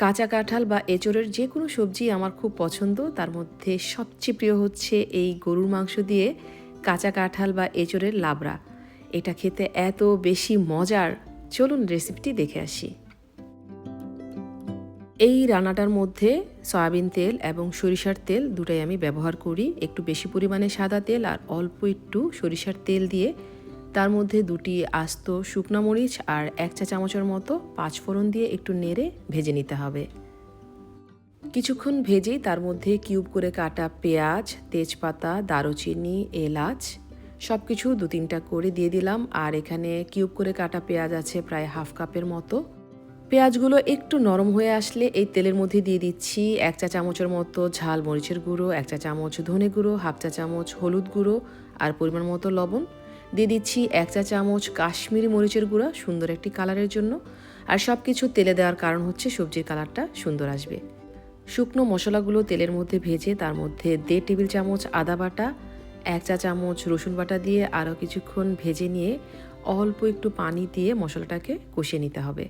কাঁচা কাঁঠাল বা এঁচড়ের যে কোনো সবজি আমার খুব পছন্দ। তার মধ্যে সবচেয়ে প্রিয় হচ্ছে এই গরুর মাংস দিয়ে কাঁচা কাঁঠাল বা এঁচড়ের লাবড়া। এটা খেতে এত বেশি মজার। চলুন রেসিপিটি দেখে আসি। এই রান্নাটার মধ্যে সয়াবিন তেল এবং সরিষার তেল দুটাই আমি ব্যবহার করি। একটু বেশি পরিমাণে সাদা তেল আর অল্প একটু সরিষার তেল দিয়ে তার মধ্যে দুটি আস্ত শুকনা মরিচ আর এক চা চামচের মতো পাঁচফোড়ন দিয়ে একটু নেড়ে ভেজে নিতে হবে। কিছুক্ষণ ভেজেই তার মধ্যে কিউব করে কাটা পেঁয়াজ, তেজপাতা, দারুচিনি, এলাচ সব কিছু দু তিনটা করে দিয়ে দিলাম। আর এখানে কিউব করে কাটা পেঁয়াজ আছে প্রায় হাফ কাপের মতো। পেঁয়াজগুলো একটু নরম হয়ে আসলে এই তেলের মধ্যে দিয়ে দিচ্ছি এক চা চামচের মতো ঝাল মরিচের গুঁড়ো, এক চা চামচ ধনে গুঁড়ো, হাফ চা চামচ হলুদ গুঁড়ো আর পরিমাণ মতো লবণ। দিয়ে দিচ্ছি এক চা চামচ কাশ্মীরি মরিচের গুঁড়া সুন্দর একটি কালারের জন্য। আর সব কিছু তেলে দেওয়ার কারণ হচ্ছে সবজির কালারটা সুন্দর আসবে। শুকনো মশলাগুলো তেলের মধ্যে ভেজে তার মধ্যে দেড় টেবিল চামচ আদা বাটা, এক চা চামচ রসুন বাটা দিয়ে আরও কিছুক্ষণ ভেজে নিয়ে অল্প একটু পানি দিয়ে মশলাটাকে কষিয়ে নিতে হবে।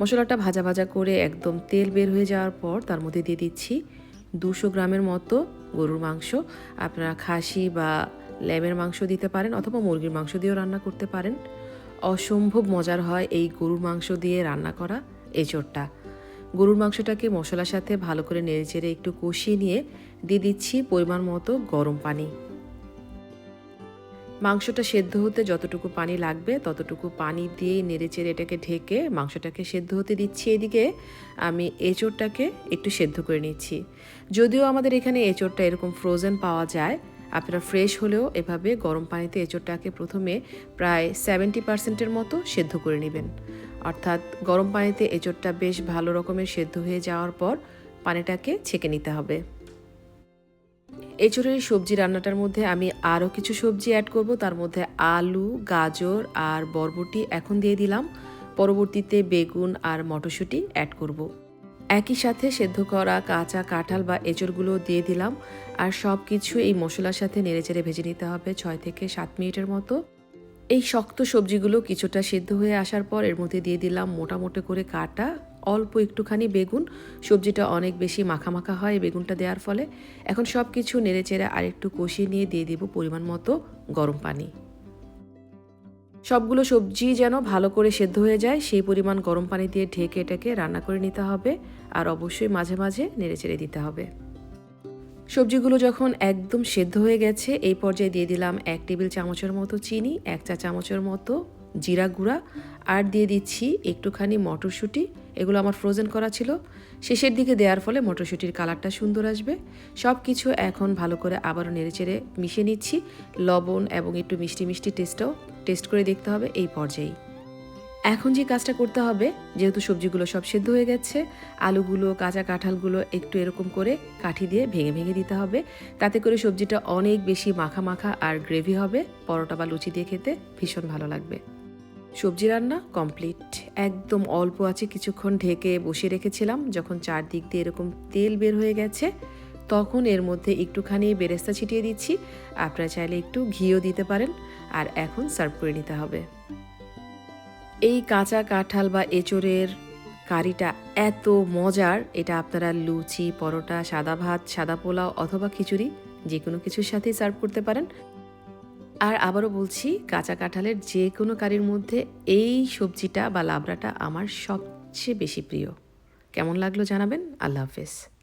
মশলাটা ভাজা ভাজা করে একদম তেল বের হয়ে যাওয়ার পর তার মধ্যে দিয়ে দিচ্ছি দুশো গ্রামের মতো গরুর মাংস। আপনারা খাসি বা ল্যামের মাংস দিতে পারেন অথবা মুরগির মাংস দিয়েও রান্না করতে পারেন। অসম্ভব মজার হয় এই গরুর মাংস দিয়ে রান্না করা এঁচড়টা গরুর মাংসটাকে মশলার সাথে ভালো করে নেড়েচেড়ে একটু কষিয়ে নিয়ে দিয়ে দিচ্ছি পরিমাণ মতো গরম পানি। মাংসটা সেদ্ধ হতে যতটুকু পানি লাগবে ততটুকু পানি দিয়ে নেড়েচেড়ে এটাকে ঢেকে মাংসটাকে সেদ্ধ হতে দিচ্ছি এদিকে। আমি এঁচোড়টাকে একটু সেদ্ধ করে নিচ্ছি। যদিও আমাদের এখানে এঁচোড়টা এরকম ফ্রোজেন পাওয়া যায় আপনারা ফ্রেশ হলেও এভাবে গরম পানিতে এঁচোড়টাকে প্রথমে প্রায় সেভেন্টি পার্সেন্টের মতো সেদ্ধ করে নেবেন। অর্থাৎ গরম পানিতে এঁচোড়টা বেশ ভালো রকমের সেদ্ধ হয়ে যাওয়ার পর পানিটাকে ছেঁকে নিতে হবে। এঁচড়ের সবজি রান্নাটার মধ্যে আমি আরও কিছু সবজি অ্যাড করব। তার মধ্যে আলু, গাজর আর বরবটি এখন দিয়ে দিলাম। পরবর্তীতে বেগুন আর মটরশুঁটি অ্যাড করব। একই সাথে সেদ্ধ করা কাঁচা কাঁঠাল বা এঁচড়গুলো দিয়ে দিলাম। আর সব কিছু এই মশলার সাথে নেড়েচেড়ে ভেজে নিতে হবে ছয় থেকে সাত মিনিটের মতো। এই শক্ত সবজিগুলো কিছুটা সেদ্ধ হয়ে আসার পর এর মধ্যে দিয়ে দিলাম মোটামুটি করে কাটা, অল্প একটুখানি বেগুন। সবজিটা অনেক বেশি মাখা মাখা হয় বেগুনটা দেওয়ার ফলে। এখন সব কিছু নেড়েচেড়ে আর একটু কষিয়ে নিয়ে দিয়ে দিব পরিমাণ মতো গরম পানি। সবগুলো সবজি যেন ভালো করে সেদ্ধ হয়ে যায়, সেই পরিমাণ গরম পানি দিয়ে ঢেকে এটাকে রান্না করে নিতে হবে আর অবশ্যই মাঝে মাঝে নেড়েচেড়ে দিতে হবে। সবজিগুলো যখন একদম সেদ্ধ হয়ে গেছে, এই পর্যায়ে দিয়ে দিলাম এক টেবিল চামচের মতো চিনি, এক চা চামচের মতো জিরা গুঁড়া আর দিয়ে দিচ্ছি একটুখানি মটরশুঁটি। এগুলো আমার ফ্রোজেন করা ছিল। শেষের দিকে দেওয়ার ফলে মটরশুঁটির কালারটা সুন্দর আসবে। সব কিছু এখন ভালো করে আবারও নেড়েচেড়ে মিশিয়ে নিচ্ছি। লবণ এবং একটু মিষ্টি মিষ্টি টেস্টও টেস্ট করে দেখতে হবে এই পর্যায়েই। এখন যে কাজটা করতে হবে, যেহেতু সবজিগুলো সব সেদ্ধ হয়ে গেছে, আলুগুলো, কাঁচা কাঁঠালগুলো একটু এরকম করে কাঠি দিয়ে ভেঙে ভেঙে দিতে হবে। তাতে করে সবজিটা অনেক বেশি মাখা মাখা আর গ্রেভি হবে, পরোটা বা লুচি দিয়ে খেতে ভীষণ ভালো লাগবে। সবজি রান্না কমপ্লিট। একদম অল্প আছে, কিছুক্ষণ ঢেকে বসিয়ে রেখেছিলাম, যখন চারদিক দিয়ে এরকম তেল বের হয়ে গেছে, তখন এর মধ্যে একটুখানি বেরেস্তা ছিটিয়ে দিচ্ছি। আপনারা চাইলে একটু ঘিও দিতে পারেন। আর এখন সার্ভ করে নিতে হবে। এই কাঁচা কাঁঠাল বা এঁচড়ের কারিটা এত মজার, এটা আপনারা লুচি, পরোটা, সাদা ভাত, সাদা পোলাও অথবা খিচুড়ি যে কোনো কিছুর সাথেই সার্ভ করতে পারেন। আর আবারও বলছি, কাঁচা কাঁঠালের যে কোনো কারির মধ্যে এই সবজিটা বা লাবড়াটা আমার সবচেয়ে বেশি প্রিয়। কেমন লাগল জানাবেন? আল্লাহ হাফেজ।